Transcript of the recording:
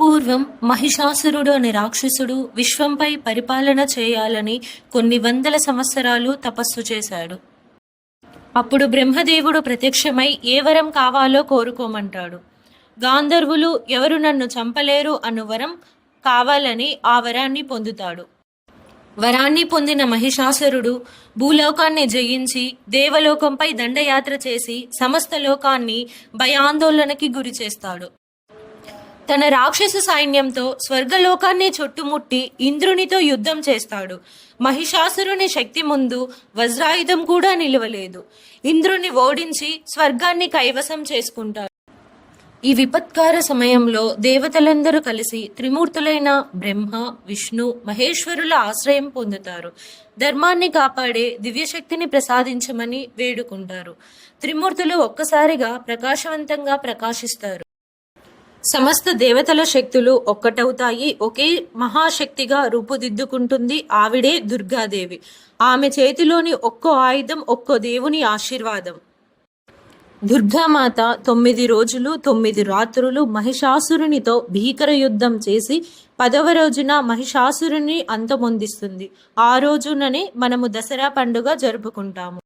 పూర్వం మహిషాసురుడు అనే రాక్షసుడు విశ్వంపై పరిపాలన చేయాలని కొన్ని వందల సంవత్సరాలు తపస్సు చేశాడు. అప్పుడు బ్రహ్మదేవుడు ప్రత్యక్షమై ఏ వరం కావాలో కోరుకోమంటాడు. గాంధర్వులు ఎవరు నన్ను చంపలేరు అను వరం కావాలని ఆ వరాన్ని పొందుతాడు. వరాన్ని పొందిన మహిషాసురుడు భూలోకాన్ని జయించి దేవలోకంపై దండయాత్ర చేసి సమస్త లోకాన్ని భయాందోళనకి గురి చేస్తాడు. తన రాక్షస సైన్యంతో స్వర్గలోకాన్ని చుట్టుముట్టి ఇంద్రునితో యుద్ధం చేస్తాడు. మహిషాసురుని శక్తి ముందు వజ్రాయుధం కూడా నిలవలేదు. ఇంద్రుని ఓడించి స్వర్గాన్ని కైవసం చేసుకుంటాడు. ఈ విపత్కార సమయంలో దేవతలందరూ కలిసి త్రిమూర్తులైన బ్రహ్మ విష్ణు మహేశ్వరుల ఆశ్రయం పొందుతారు. ధర్మాన్ని కాపాడే దివ్యశక్తిని ప్రసాదించమని వేడుకుంటారు. త్రిమూర్తులు ఒక్కసారిగా ప్రకాశవంతంగా ప్రకాశిస్తారు. సమస్త దేవతల శక్తులు ఒక్కటవుతాయి. ఒకే మహాశక్తిగా రూపుదిద్దుకుంటుంది ఆవిడే దుర్గాదేవి. ఆమె చేతిలోని ఒక్కో ఆయుధం ఒక్కో దేవుని ఆశీర్వాదం. దుర్గామాత తొమ్మిది రోజులు తొమ్మిది రాత్రులు మహిషాసురునితో భీకర యుద్ధం చేసి పదవ రోజున మహిషాసురుని అంతమొందిస్తుంది. ఆ రోజుననే మనము దసరా పండుగ జరుపుకుంటాము.